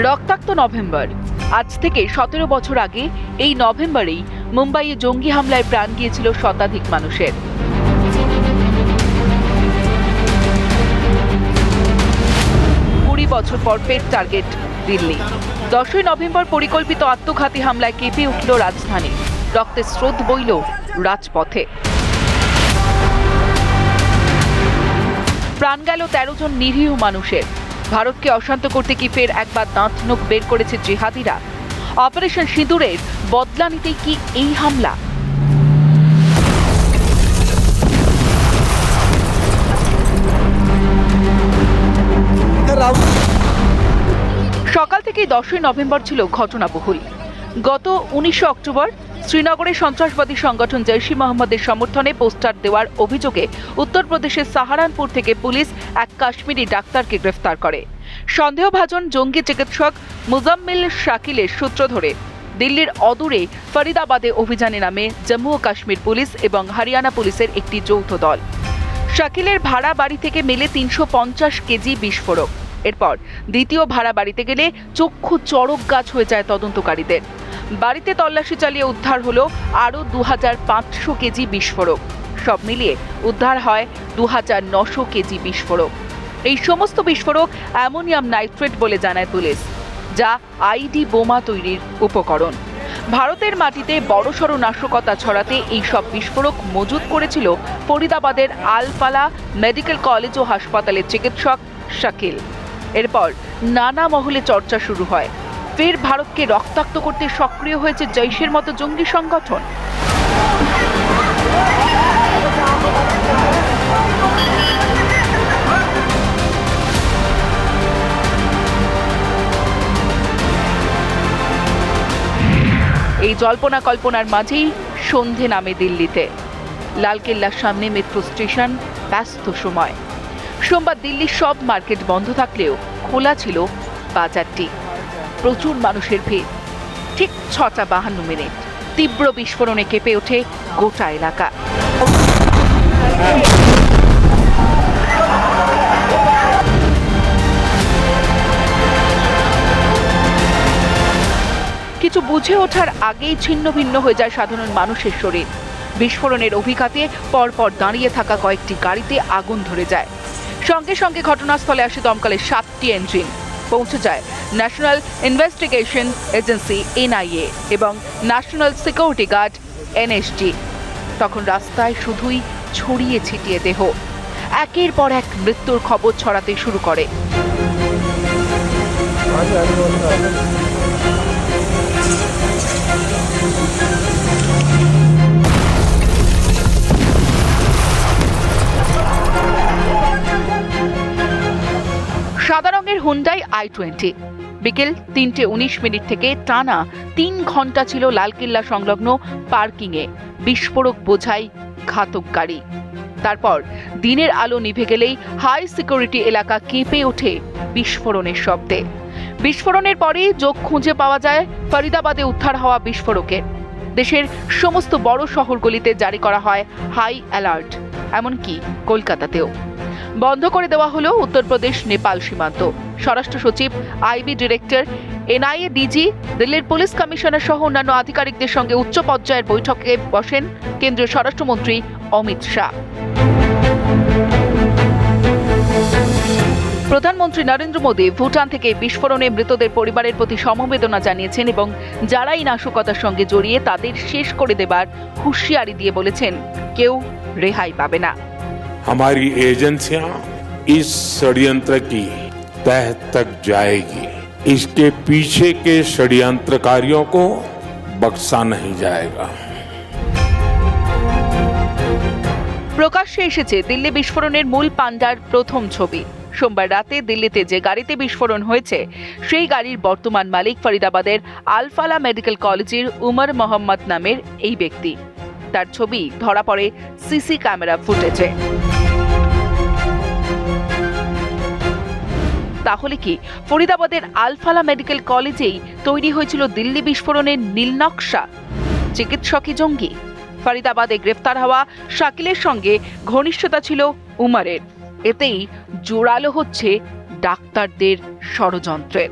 রক্তাক্ত নভেম্বর। আজ থেকে সতেরো বছর আগে এই নভেম্বরেই মুম্বাইয়ে জঙ্গি হামলায় প্রাণ গিয়েছিল শতাধিক মানুষের। কুড়ি বছর পর ফের টার্গেট দিল্লি। দশই নভেম্বর পরিকল্পিত আত্মঘাতী হামলায় কেঁপে উঠল রাজধানী। রক্তের স্রোত বইল রাজপথে। প্রাণ গেল তেরো জন নিরীহ মানুষের। ভারতকে অশান্ত করতে কি ফের একবার দাঁত নখ বের করেছে জিহাদিরা? অপারেশন সিঁদুরের বদলা নিতে কি এই হামলা? সকাল থেকে দশই নভেম্বর ছিল ঘটনাবহুল। গত উনিশে অক্টোবর শ্রীনগরে সন্ত্রাসবাদী সংগঠন জৈশি মোহাম্মদের সমর্থনে পোস্টার দেওয়ার অভিযোগে উত্তরপ্রদেশের সাহারানপুর থেকে পুলিশ এক কাশ্মীরি ডাক্তারকে গ্রেফতার করে। সন্দেহভাজন জঙ্গি চিকিৎসক মুজাম্মিল শাকিলের সূত্র ধরে, দিল্লির অদূরে ফরিদাবাদে অভিযানে নামে জম্মু ও কাশ্মীর পুলিশ এবং হরিয়ানা পুলিশের একটি যৌথ দল। শাকিলের ভাড়া বাড়ি থেকে মেলে তিনশো পঞ্চাশ কেজি বিস্ফোরক। এরপর দ্বিতীয় ভাড়া বাড়িতে গেলে চক্ষু চড়ক গাছ হয়ে যায় তদন্তকারীদের। বাড়িতে তল্লাশি চালিয়ে উদ্ধার হলো আরও দু হাজার পাঁচশো কেজি বিস্ফোরক। সব মিলিয়ে উদ্ধার হয় দু কেজি বিস্ফোরক। এই সমস্ত বিস্ফোরক অ্যামোনিয়াম নাইট্রেট বলে জানায় পুলিশ, যা আইডি বোমা তৈরির উপকরণ। ভারতের মাটিতে বড়সড় নাশকতা ছড়াতে এই সব বিস্ফোরক মজুত করেছিল ফরিদাবাদের আলপালা মেডিকেল কলেজ ও হাসপাতালের চিকিৎসক শাকিল। এরপর নানা মহলে চর্চা শুরু হয়। ফের ভারতকে রক্তাক্ত করতে সক্রিয় হয়েছে জৈশের মতো জঙ্গি সংগঠন। এই জল্পনা কল্পনার মাঝেই সন্ধে নামে দিল্লিতে। লালকেল্লার সামনে মেট্রো স্টেশন ব্যস্ত সময়। সোমবার দিল্লির সব মার্কেট বন্ধ থাকলেও খোলা ছিল বাজারটি। প্রচুর মানুষের ভিড়। ঠিক ছটা বাহান্ন মিনিট। তীব্র বিস্ফোরণে কেঁপে ওঠে গোটা এলাকা। কিছু বুঝে ওঠার আগেই ছিন্ন ভিন্ন হয়ে যায় সাধারণ মানুষের শরীর। বিস্ফোরণের অভিঘাতে পরপর দাঁড়িয়ে থাকা কয়েকটি গাড়িতে আগুন ধরে যায়। সঙ্গে সঙ্গে ঘটনাস্থলে আসে দমকলের সাতটি ইঞ্জিন পৌঁছে যায় ন্যাশনাল ইনভেস্টিগেশন এজেন্সি এনআইএ এবং ন্যাশনাল সিকিউরিটি গার্ড এনএসজি তখন রাস্তায় শুধুই ছড়িয়ে ছিটিয়ে দেহ। একের পর এক মৃত্যুর খবর ছড়াতে শুরু করে। হুন্ডাই আই টোয়েন্টি বিকেল তিনটে উনিশ মিনিট থেকে টানা তিন ঘণ্টা ছিল লালকেল্লা সংলগ্ন পার্কিংয়ে। বিস্ফোরক বোঝাই ঘাতক গাড়ি। তারপর দিনের আলো নিভে গেলেই হাই সিকিউরিটি এলাকা কেঁপে ওঠে বিস্ফোরণের শব্দে। বিস্ফোরণের পরেই যোগ খুঁজে পাওয়া যায় ফরিদাবাদে উদ্ধার হওয়া বিস্ফোরকের। দেশের সমস্ত বড় শহরগুলিতে জারি করা হয় হাই অ্যালার্ট এমনকি কলকাতাতেও। বন্ধ করে দেওয়া হলো উত্তরপ্রদেশ নেপাল সীমান্ত। স্বরাষ্ট্র সচিব আইবি ডিরেক্টর এনআইএ ডিজি দিল্লির পুলিশ কমিশনার সহ অন্যান্য আধিকারিকদের সঙ্গে উচ্চ পর্যায়ের বৈঠকে বসেন কেন্দ্রীয় স্বরাষ্ট্রমন্ত্রী অমিত শাহ প্রধানমন্ত্রী নরেন্দ্র মোদী ভুটান থেকে বিস্ফোরণে মৃতদের পরিবারের প্রতি সমবেদনা জানিয়েছেন এবং যারাই নাশকতার সঙ্গে জড়িয়ে তাদের শেষ করে দেবার হুঁশিয়ারি দিয়ে বলেছেন কেউ রেহাই পাবে না हमारी एजेंसियां इस षड्यंत्र की तह तक जाएगी इसके पीछे के षड्यंत्रकारियों को बख्शा नहीं जाएगा প্রকাশ্যে এসেছে দিল্লি বিস্ফোরণের মূল পাণ্ডার প্রথম ছবি সোমবার রাতে দিল্লিতে যে গাড়িতে বিস্ফোরণ হয়েছে সেই গাড়ির বর্তমান মালিক ফরিদাবাদের আলফালা মেডিকেল কলেজের উমর মোহাম্মদ নামের এই ব্যক্তি তার ছবি ধরা পড়ে সিসি ক্যামেরা ফুটেজে তাহলে কি? ফরিদাবাদের আলফালা মেডিকেল কলেজেই তৈরি হয়েছিল দিল্লি বিস্ফোরণের নীলনকশা চিকিৎসকই জঙ্গি? ফরিদাবাদে গ্রেফতার হওয়া শাকিলের সঙ্গে ঘনিষ্ঠতা ছিল উমারের। এতেই জোরালো হচ্ছে ডাক্তারদের ষড়যন্ত্রের।